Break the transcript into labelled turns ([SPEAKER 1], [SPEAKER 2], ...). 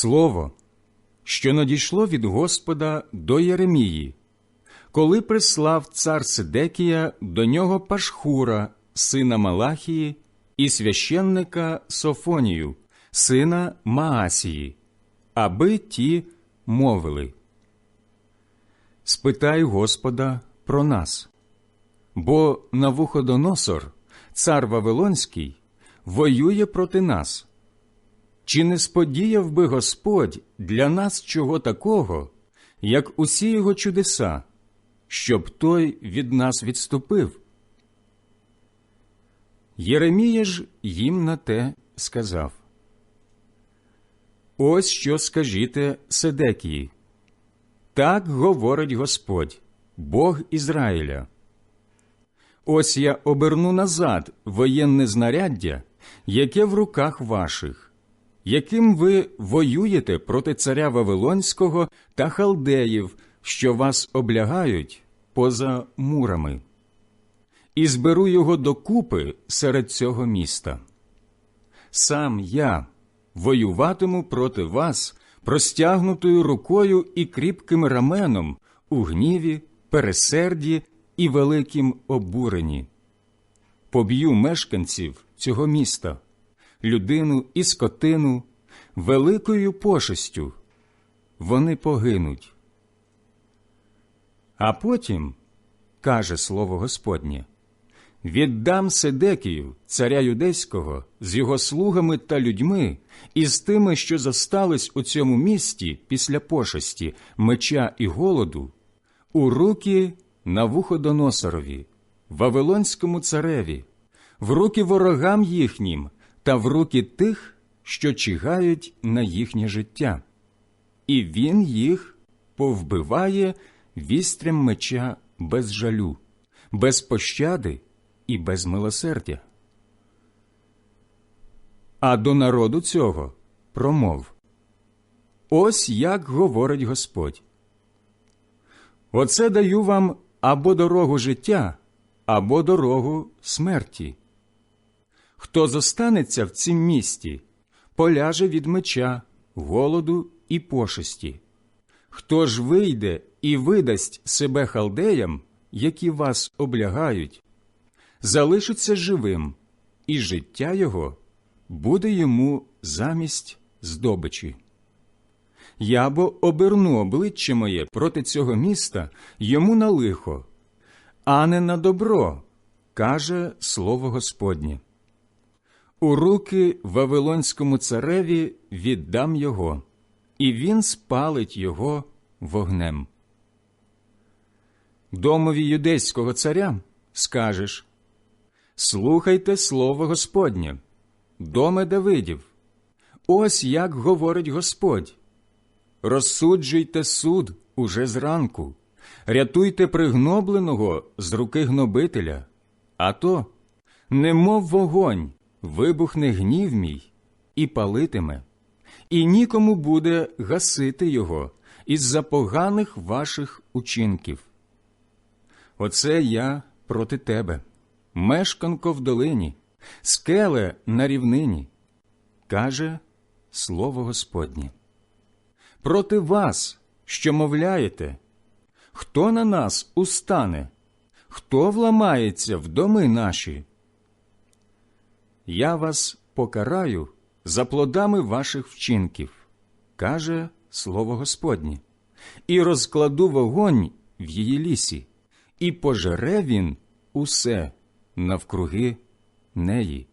[SPEAKER 1] Слово, що надійшло від Господа до Єремії, коли прислав цар Сидекія до нього Пашхура, сина Малахії, і священника Софонію, сина Маасії, аби ті мовили. Спитай Господа про нас, бо Навуходоносор, цар Вавилонський, воює проти нас. Чи не сподіяв би Господь для нас чого такого, як усі його чудеса, щоб той від нас відступив? Єремія ж їм на те сказав Ось що скажіте Седекії. Так говорить Господь, Бог Ізраїля. Ось я оберну назад воєнне знаряддя, яке в руках ваших, яким ви воюєте проти царя Вавилонського та халдеїв, що вас облягають поза мурами, і зберу його докупи серед цього міста. Сам я воюватиму проти вас простягнутою рукою і кріпким раменом у гніві, пересерді і великім обуренні. Поб'ю мешканців цього міста, людину і скотину, великою пошестю. Вони погинуть. А потім, каже слово Господнє, віддам Седекію, царя юдейського, з його слугами та людьми, і з тими, що зостались у цьому місті після пошесті, меча і голоду, у руки Навуходоносорові, Вавилонському цареві, в руки ворогам їхнім та в руки тих, що чигають на їхнє життя, і він їх повбиває вістрям меча без жалю, без пощади і без милосердя. А до народу цього промов Ось як говорить Господь. Оце даю вам або дорогу життя, або дорогу смерті. Хто зостанеться в цім місті, поляже від меча, голоду і пошесті. Хто ж вийде і видасть себе халдеям, які вас облягають, залишиться живим, і життя його буде йому замість здобичі. Я бо оберну обличчя моє проти цього міста йому на лихо, а не на добро, каже слово Господнє. У руки Вавилонському цареві віддам його, і він спалить його вогнем. Домові юдейського царя скажеш Слухайте слово Господнє, доме Давидів. Ось як говорить Господь. Розсуджуйте суд уже зранку, рятуйте пригнобленого з руки гнобителя, а то, немов вогонь, вибухне гнів мій і палитиме, і нікому буде гасити його із за поганих ваших учинків. Оце я проти тебе, мешканко в долині, скеле на рівнині, каже слово Господнє. Проти вас, що мовляєте, хто на нас устане, хто вламається в доми наші? Я вас покараю за плодами ваших вчинків, каже слово Господнє, і розкладу вогонь в її лісі, і пожере він усе навкруги неї.